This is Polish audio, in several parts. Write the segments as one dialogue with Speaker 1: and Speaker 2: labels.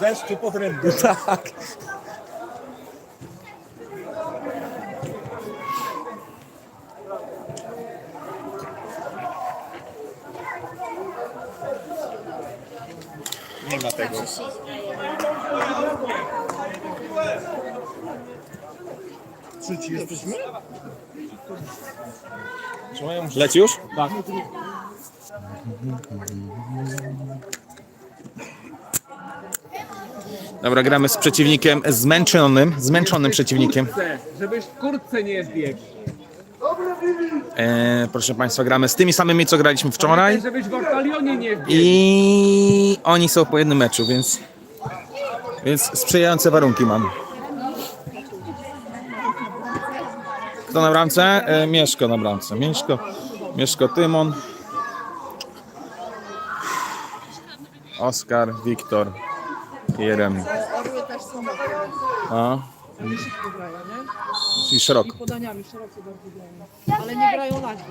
Speaker 1: Deszczu pod.
Speaker 2: Tak.
Speaker 1: Nie ma tego. Trzeci jesteśmy?
Speaker 2: Leci już?
Speaker 1: Tak.
Speaker 2: Dobra, gramy z przeciwnikiem zmęczonym, zmęczonym przeciwnikiem.
Speaker 3: Żebyś w kurtce nie zbiegł.
Speaker 2: E, proszę Państwa, gramy z tymi samymi, co graliśmy wczoraj.
Speaker 3: Żebyś w ortalionie nie wbiegł.
Speaker 2: I oni są po jednym meczu, więc, więc sprzyjające warunki mamy. Kto na bramce? E, Mieszko na bramce. Mieszko, Mieszko Tymon. Oskar, Wiktor i Jeremi. A, czyli szeroko.
Speaker 4: Podaniami szeroko bardzo grają. Ale nie grają lagi.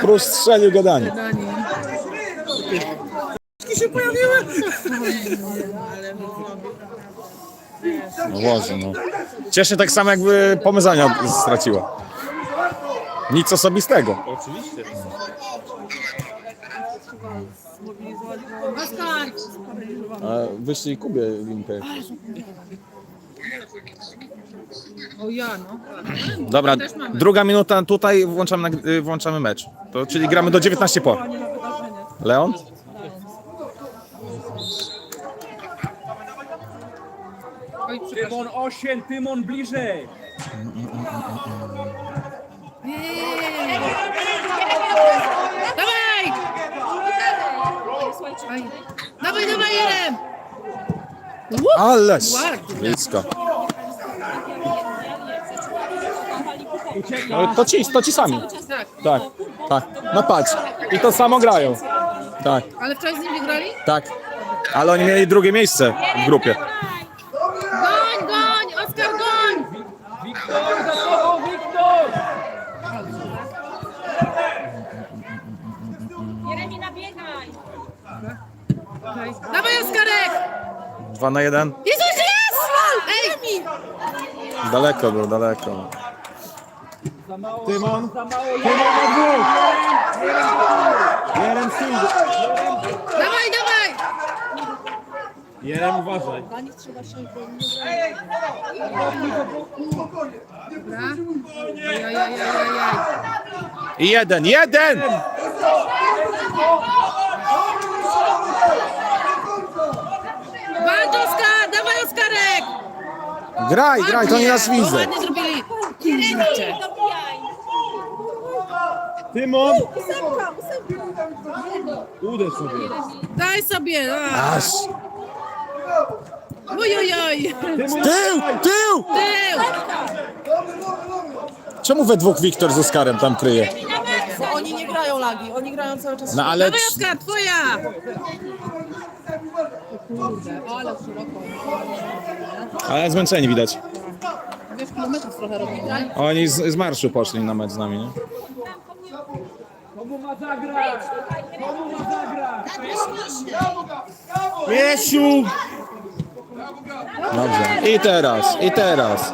Speaker 2: Prus strzelił gadanie.
Speaker 4: Podanie.
Speaker 2: No Boże, no. Cieszę tak samo jakby pomazania straciła. Nic osobistego.
Speaker 1: Oczywiście.
Speaker 2: A wyszli Kubie linkę.
Speaker 4: O ja, no.
Speaker 2: Dobra, druga minuta tutaj włączamy, włączamy mecz. To, czyli gramy do 19 po. Leon?
Speaker 3: Tymon 8, Tymon bliżej.
Speaker 4: Nie, nie, nie, nie, nie, nie. Dawaj! Aj. Dawaj, dawaj, Jerem!
Speaker 2: Ależ!
Speaker 4: Ładnie.
Speaker 2: Blisko.
Speaker 3: Ucieka.
Speaker 2: No, to ci, to ci sami.
Speaker 4: Tak,
Speaker 2: Tak, tak. No patrz. I to samo grają. Tak,
Speaker 4: ale wczoraj z nimi grali?
Speaker 2: tak. Ale oni mieli drugie miejsce w grupie. 2 na 1.
Speaker 4: Jezus, jest! Ej!
Speaker 2: Daleko był, daleko.
Speaker 1: Tymon. Tymon na dwóch! Jerem tyłu.
Speaker 4: Dawaj, dawaj!
Speaker 1: Jerem uważaj.
Speaker 4: Ajajajajajaj.
Speaker 2: I jeden, jeden!
Speaker 4: Walcz, Oskar! Dawaj, Oskarek!
Speaker 2: Graj, graj, to nie nas widzę.
Speaker 4: Ładnie zrobili. Kurczę.
Speaker 1: Tymon! Uderz sobie.
Speaker 4: Daj sobie. a.
Speaker 2: Aż.
Speaker 4: Oj, oj, oj.
Speaker 1: Tymon!
Speaker 2: Tył, tył!
Speaker 4: Tył.
Speaker 2: Czemu we dwóch Wiktor z Oskarem tam kryje?
Speaker 4: Bo oni nie grają lagi, oni grają cały czas.
Speaker 2: No ale...
Speaker 4: Dawaj, Oskar, twoja! Kurde, ale szeroko.
Speaker 2: Ale zmęczeni widać.
Speaker 4: Wiesz, kilometrów trochę robi, tak?
Speaker 2: Oni z, z marszu poszli na mecz z nami, nie?
Speaker 3: Komu ma zagrać? Komu ma zagrać?
Speaker 1: Miesiu!
Speaker 2: Dobrze. I teraz, i teraz.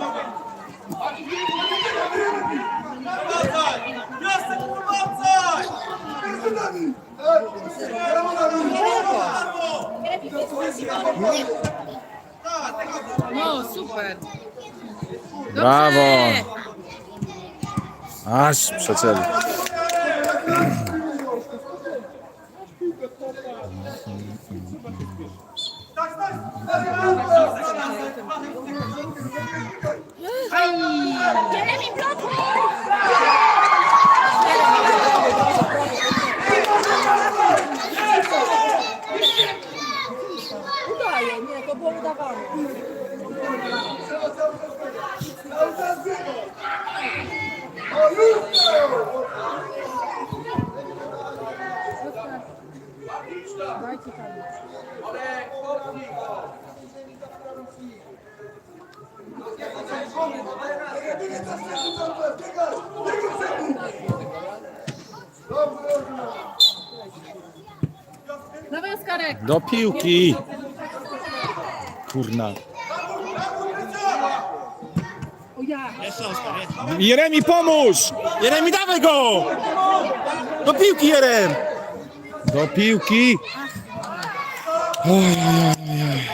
Speaker 4: No, super.
Speaker 2: Brawo. Aż przecięli.
Speaker 5: Dawaj Oskarek.
Speaker 2: Do piłki. Kurna.
Speaker 5: O ja.
Speaker 2: Jeremi, pomóż! Jeremi, dawaj go! Do piłki, Jerem! Do piłki! Oj, oj, oj, oj.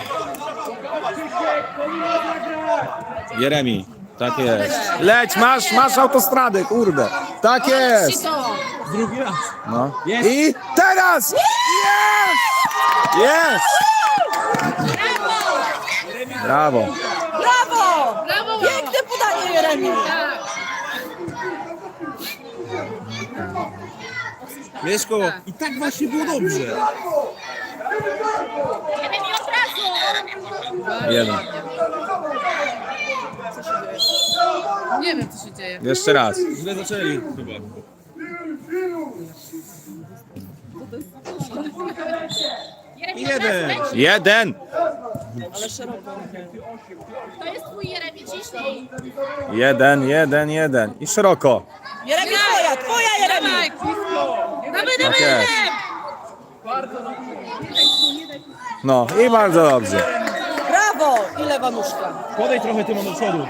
Speaker 2: Jeremi, tak jest. Leć, masz, masz autostradę, kurde. Tak jest.
Speaker 1: Drugi raz.
Speaker 2: No. I teraz! Jest! Jest! Brawo.
Speaker 5: Brawo! Brawo! Piękne podanie Jeremi.
Speaker 1: Mieszko, i tak właśnie było dobrze.
Speaker 2: Jeden.
Speaker 5: Nie wiem co się dzieje.
Speaker 2: Jeszcze raz.
Speaker 1: Źle zaczęli chyba. Jeden.
Speaker 3: od razu!
Speaker 2: Jeden.
Speaker 3: To jest twój Jeremi, ciśnij!
Speaker 2: Jeden, jeden, jeden. I szeroko.
Speaker 5: Jeremi twoja, twoja Jeremi. Dawaj, dawaj,
Speaker 2: Tak jest.
Speaker 4: Bardzo dobrze.
Speaker 2: No i bardzo dobrze.
Speaker 5: Brawo! I lewa nóżka.
Speaker 1: Podej trochę tym do przodu.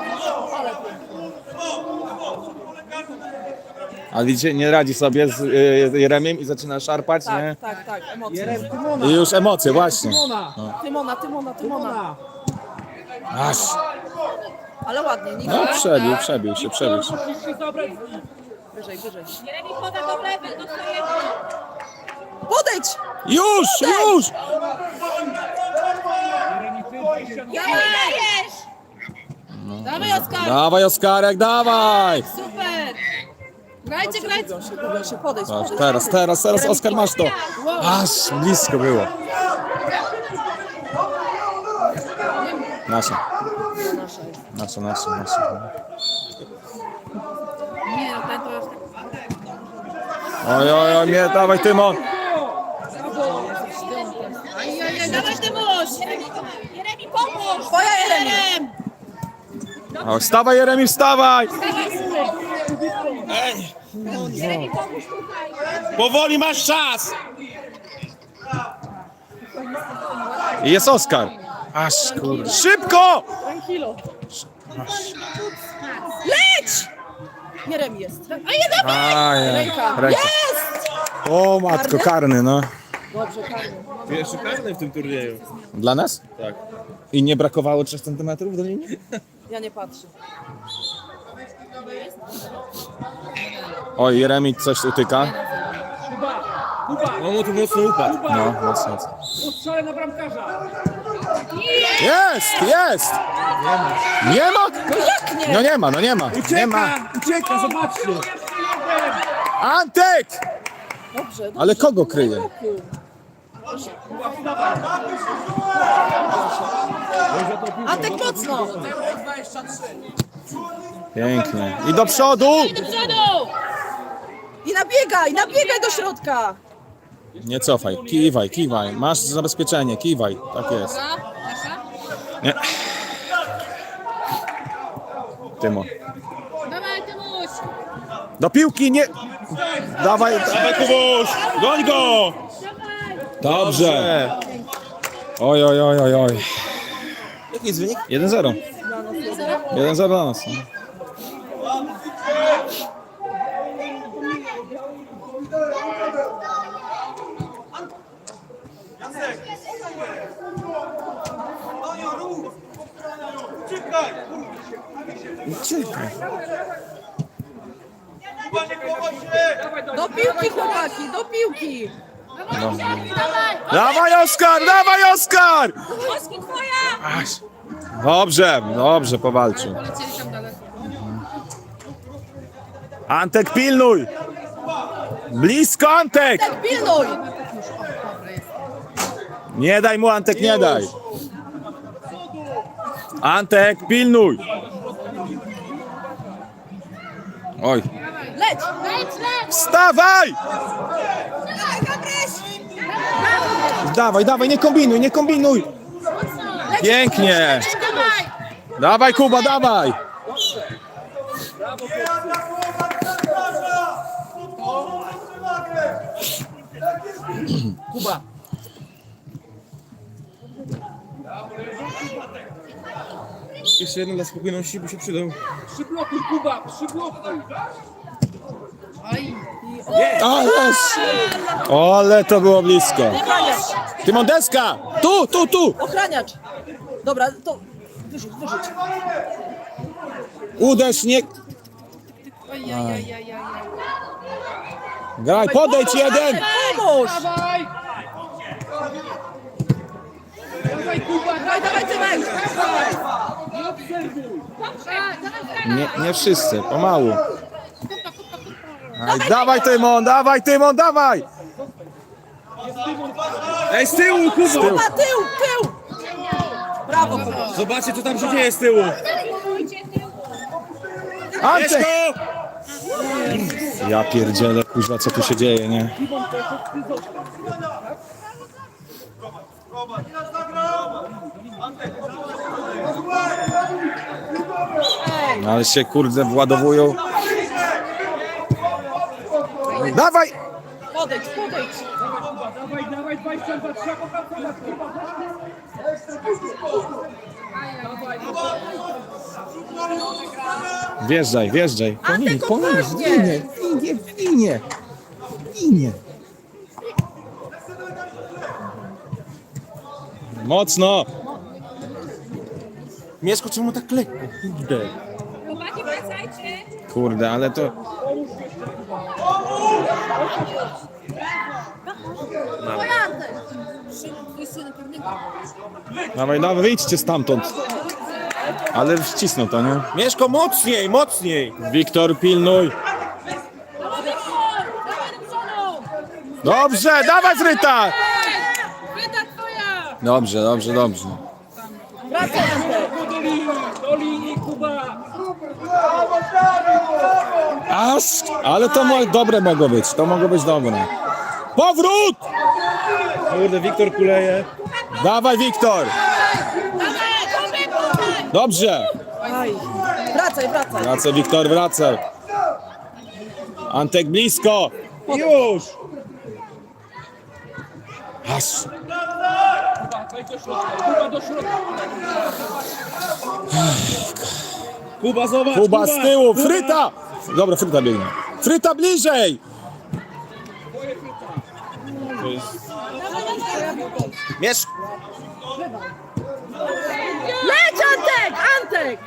Speaker 2: A widzicie, nie radzi sobie z y, Jeremiem i zaczyna szarpać, nie?
Speaker 5: Tak, tak, emocje.
Speaker 1: Jerem, Tymona.
Speaker 2: I już emocje, właśnie.
Speaker 1: Tymona.
Speaker 5: Tymona, Tymona, Tymona.
Speaker 1: Tymona.
Speaker 2: Aż.
Speaker 5: Ale ładnie, nie
Speaker 2: No przebił, przebił się, przebił się.
Speaker 5: Wyżej, wyżej.
Speaker 3: Jeremi poda do lewej, do twojego!
Speaker 5: Podejdź!
Speaker 2: Już, już!
Speaker 3: Dajesz!
Speaker 5: Dawaj Oskar!
Speaker 2: Dawaj Oskarek, dawaj!
Speaker 5: Super! Grajcie, grajcie! Się, gubią się. Podejdź,
Speaker 2: Patrz,
Speaker 5: podejdź.
Speaker 2: teraz, teraz, teraz Oskar masz to. Aż blisko było. Nasza. Nasza, nasza, nasza.
Speaker 5: Nie, no ten to już tak...
Speaker 2: Oj, oj, oj, nie, dawaj Tymon.
Speaker 5: Ajajaj, dawaj Tymuś!
Speaker 3: Jeremi, pomóż!
Speaker 5: Twoja Jeremi!
Speaker 2: O, wstawaj Jeremi,
Speaker 3: pomóż tutaj!
Speaker 2: Powoli masz czas! I jest Oskar. Aż kurde. Szybko!
Speaker 5: Leć! Jeremi jest. A nie, dawaj!
Speaker 2: Aj,
Speaker 5: Ręka.
Speaker 2: ręka.
Speaker 5: Jest!
Speaker 2: O matko, karny, no.
Speaker 5: Dobrze, karny.
Speaker 1: Pierwszy karny w tym turnieju.
Speaker 2: Dla nas?
Speaker 1: Tak.
Speaker 2: I nie brakowało 3 cm do linii?
Speaker 5: Ja nie patrzę.
Speaker 2: Oj, Jeremi coś utyka.
Speaker 1: On mu tu mocno upadł.
Speaker 2: No, mocno. mocno.
Speaker 4: Ustrzelę na bramkarza!
Speaker 2: Jest, jest! Nie ma?
Speaker 5: No jak nie?
Speaker 2: No nie ma, no nie ma. Nie ma.
Speaker 1: Ucieka, ucieka, zobaczcie.
Speaker 2: Antek!
Speaker 5: Dobrze, dobrze.
Speaker 2: Ale kogo kryje?
Speaker 5: Antek mocno!
Speaker 2: Pięknie. I do przodu!
Speaker 5: Do przodu! I nabiegaj, nabiegaj do środka!
Speaker 2: Nie cofaj, kiwaj, kiwaj. Masz zabezpieczenie, kiwaj. Tak jest. Nie. Tymo.
Speaker 5: Dawaj Tymuś!
Speaker 2: Do piłki, nie... Dawaj,
Speaker 1: Dawaj Kubuś, goń go.
Speaker 2: Dobrze. Oj, oj, oj, oj, oj.
Speaker 1: Jaki jest wynik?
Speaker 2: 1-0. 1-0 dla nas. no. Uciekaj.
Speaker 5: Do piłki chłopaki, do piłki!
Speaker 2: Dawaj Oskar, dawaj Oskar!
Speaker 3: Oski, twoja!
Speaker 2: Aż. Dobrze, dobrze powalczył. Antek pilnuj! Blisko Antek!
Speaker 5: Pilnuj!
Speaker 2: Nie daj mu Antek, nie daj. Antek, pilnuj! Oj,
Speaker 5: leć!
Speaker 2: wstawaj! Dawaj, dawaj, nie kombinuj, nie kombinuj! Pięknie. Dawaj Kuba, dawaj.
Speaker 4: Kuba.
Speaker 1: Jeszcze jeden dla spokojności by się przydał.
Speaker 4: Przyblokuj Kuba, przyblokuj.
Speaker 2: Ależ. Ale to było blisko.
Speaker 5: Ochraniacz.
Speaker 2: Tymon deska. Tu, tu, tu.
Speaker 5: Ochraniacz. Dobra, to wyrzuć, wyrzuć.
Speaker 2: Uderz, nie... Graj, podejdź jeden.
Speaker 5: Pomóż!
Speaker 4: Dawaj! Dawaj Kuba,
Speaker 5: Dawaj, dawaj, Tymek!
Speaker 4: nie obserwuj.
Speaker 2: Nie, nie wszyscy, pomału. Aj, dawaj Tymon, dawaj Tymon, dawaj.
Speaker 1: Ej, z tyłu, Kuba!
Speaker 5: Kuba, tył, tył! Brawo, Kuba.
Speaker 1: Zobaczcie, co tam się dzieje z tyłu.
Speaker 2: Antek. Ja pierdzielę, kurwa, co tu się dzieje, nie? No, Ale się kurde władowują. Dawaj!
Speaker 5: Podejdź, podejdź.
Speaker 4: Dawaj, dawaj, 22, trzeba popracować. Kuba,
Speaker 2: Wjeżdżaj, wjeżdżaj. Po nim, po nim, w linie, w linie, w linie. W linie. Mocno!
Speaker 1: Mieszko, czemu tak lekko? Kurde.
Speaker 3: Chłopaki, wracajcie.
Speaker 2: Kurde, ale to... Dawaj, dawaj, wyjdźcie stamtąd. Ale wcisnął to, nie?
Speaker 1: Mieszko, mocniej, mocniej!
Speaker 2: Wiktor, pilnuj. Dobrze, dawaj Fryta!
Speaker 3: Wyda twoja.
Speaker 2: Dobrze, dobrze, dobrze. Aż, ale to mo- dobre mogło być, to mogło być dobre. Powrót!
Speaker 1: Kurde, Wiktor kuleje.
Speaker 2: Dawaj Wiktor! Dobrze!
Speaker 5: Aj. Wracaj, wracaj.
Speaker 2: Wracaj Wiktor, wracaj. Antek blisko.
Speaker 1: Już!
Speaker 2: Aż.
Speaker 4: Kuba,
Speaker 1: zobacz!
Speaker 2: Kuba z tyłu,
Speaker 1: Kuba.
Speaker 2: Fryta! Dobra, Fryta biegnie. Fryta bliżej!
Speaker 1: Mieszko!
Speaker 5: Antek! Antek!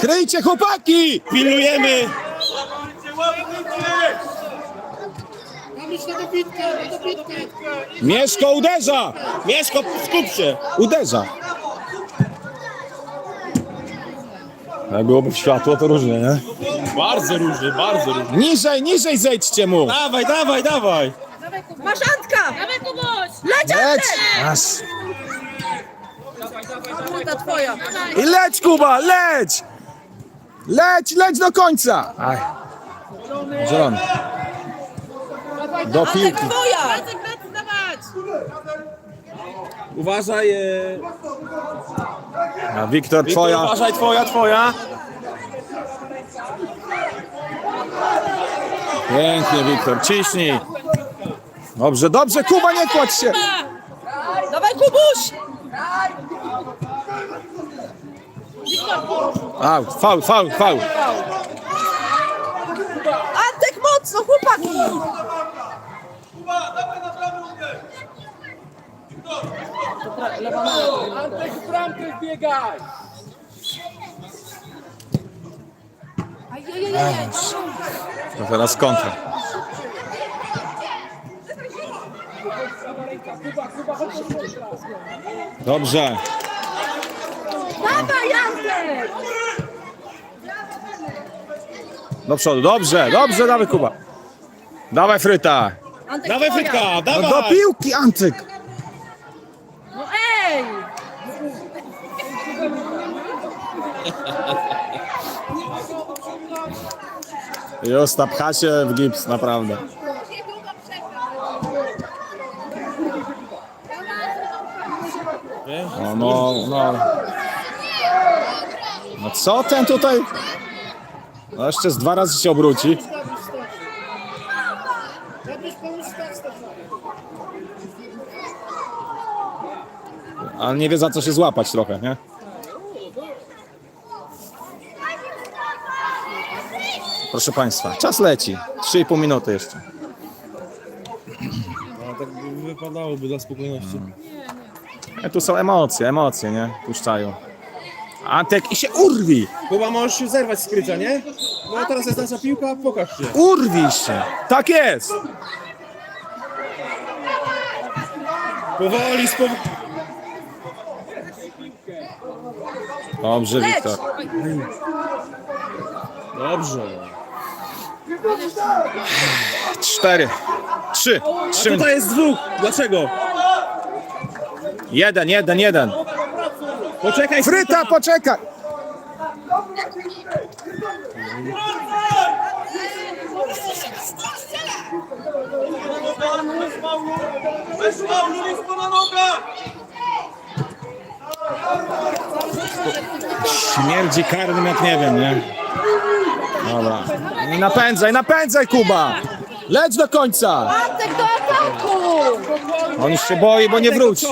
Speaker 2: Kryjcie chłopaki!
Speaker 1: Pilnujemy!
Speaker 2: Mieszko uderza!
Speaker 1: Mieszko, skup się!
Speaker 2: Uderza! Jak byłoby w światło, to różnie, nie?
Speaker 1: Bardzo różny, bardzo różny.
Speaker 2: Niżej, niżej zejdźcie mu!
Speaker 1: Dawaj, dawaj, dawaj!
Speaker 5: Masz Antka!
Speaker 3: Dawaj, Kubuś.
Speaker 5: Leć,
Speaker 2: Leć! Aż.
Speaker 5: Twoja.
Speaker 2: I leć Kuba, leć! Leć, leć do końca! Aj. Zielony. Do piłki.
Speaker 5: twoja!
Speaker 3: Dawać.
Speaker 1: Uważaj, e...
Speaker 2: A Wiktor,
Speaker 1: Wiktor,
Speaker 2: twoja.
Speaker 1: uważaj, twoja, twoja!
Speaker 2: Pięknie, Wiktor, ciśnij. Dobrze, dobrze, Kuba, nie kładź się.
Speaker 5: Dawaj, Kubuś!
Speaker 2: Out, faul, faul, faul.
Speaker 5: Antek, mocno, chłopaki!
Speaker 4: Antek, w bramkę wbiegaj.
Speaker 2: To teraz kontra. Dobrze.
Speaker 5: Dawaj, Antek!
Speaker 2: Do przodu, dobrze, dobrze, dawaj Kuba. Dawaj Fryta.
Speaker 5: Antek,
Speaker 1: Dawaj,
Speaker 5: twoja.
Speaker 1: Frytka,
Speaker 2: No
Speaker 1: dawaj!
Speaker 2: do piłki, Antyk.
Speaker 5: No ej!
Speaker 2: Josta pcha się w gips, naprawdę.
Speaker 1: Nie?
Speaker 2: No, no, no. No co ten tutaj? No jeszcze z dwa razy się obróci. Ale nie wie za co się złapać trochę, nie? Proszę Państwa, czas leci. 3,5 minuty jeszcze.
Speaker 1: No tak by wypadałoby dla spokojności.
Speaker 2: E, Tu są emocje, emocje, nie? Puszczają. Antek i się urwi!
Speaker 1: Kuba, możesz się zerwać z krycia, nie? No a teraz jest nasza piłka, pokaż się.
Speaker 2: Urwij się! Tak jest!
Speaker 1: Powoli, spowoli.
Speaker 2: Dobrze, Wiktor.
Speaker 1: Dobrze.
Speaker 2: Cztery. Trzy.
Speaker 1: A
Speaker 2: Trzy.
Speaker 1: tutaj jest dwóch. Dlaczego?
Speaker 2: Jeden, jeden, jeden.
Speaker 1: Poczekaj,
Speaker 2: Fryta, poczekaj! Śmierdzi karnym jak nie wiem, nie? Dobra. I napędzaj, napędzaj Kuba! Leć do końca!
Speaker 5: Antek do ataku!
Speaker 2: On już się boi, bo nie wróci.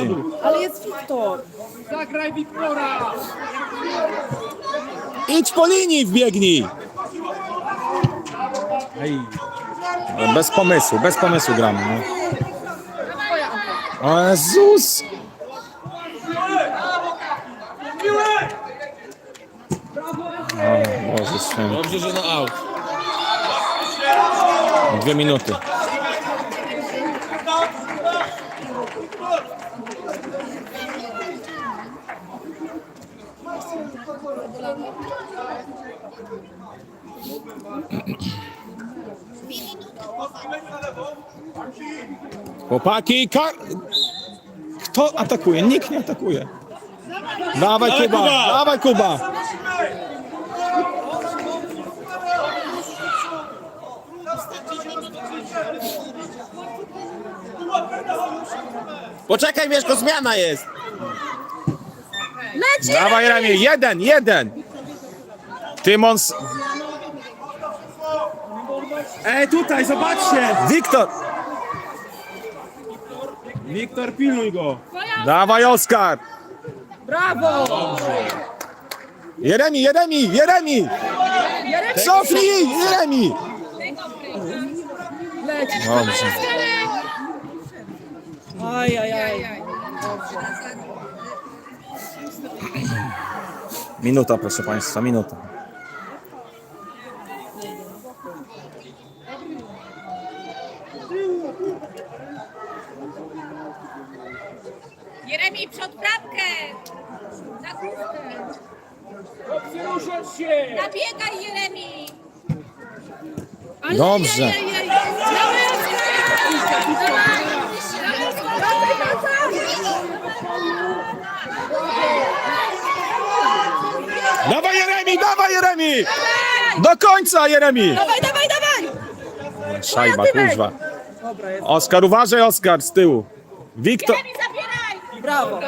Speaker 5: Ale jest Wiktor.
Speaker 4: Zagraj Wiktora!
Speaker 2: Idź po linii, wbiegnij!
Speaker 1: Ej,
Speaker 2: Bez pomysłu, bez pomysłu gramy. No. O Jezus! O Boże święty.
Speaker 1: dobrze, że na out.
Speaker 2: Dwie minuty. Chłopaki, ka... Kto atakuje? Nikt nie atakuje. Dawaj Kuba, dawaj Kuba!
Speaker 1: Poczekaj, Mieszko, zmiana jest.
Speaker 5: Leci!
Speaker 2: Dawaj ramię, jeden, jeden! Tymons,
Speaker 1: Ej, tutaj, zobaczcie.
Speaker 2: Wiktor!
Speaker 1: Wiktor, pilnuj go.
Speaker 2: Dawaj Oskar!
Speaker 5: Brawo!
Speaker 2: Jeremi, Jeremi, Jeremi! Cofnij, Jeremi!
Speaker 5: Leci!
Speaker 2: Dobrze.
Speaker 5: Aj, aj, aj.
Speaker 2: Minuta, proszę Państwa, minuta.
Speaker 3: Jeremi, przed bramkę! Za główkę!
Speaker 4: Ruszać się!
Speaker 3: Nabiegaj, Jeremi!
Speaker 2: Dobrze. Dawaj Jeremi, dawaj Jeremi! Do końca Jeremi!
Speaker 5: Dawaj, dawaj, dawaj!
Speaker 2: Szajba, kurwa. Oskar, uważaj Oskar, z tyłu. Wiktor,
Speaker 3: Jeremi, zabieraj!
Speaker 5: Brawo!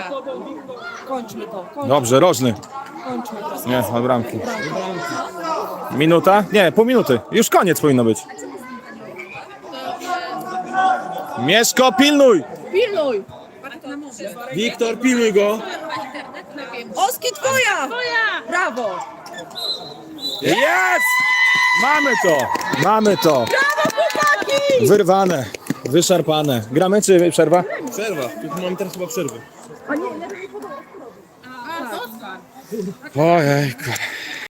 Speaker 5: Kończmy to, kończmy,
Speaker 2: dobrze, rożny.
Speaker 5: kończmy to.
Speaker 2: Nie, od bramki. Minuta? Nie, pół minuty. Już koniec powinno być. Mieszko, pilnuj!
Speaker 5: Pilnuj!
Speaker 1: Wiktor, pilnuj go.
Speaker 5: Oski twoja!
Speaker 3: Twoja!
Speaker 5: Brawo!
Speaker 2: Jest! Mamy to! Mamy to!
Speaker 5: Brawo, chłopaki!
Speaker 2: Wyrwane, wyszarpane. Gramy czy przerwa?
Speaker 1: Przerwa. Mamy teraz chyba przerwę.
Speaker 2: Ojejku.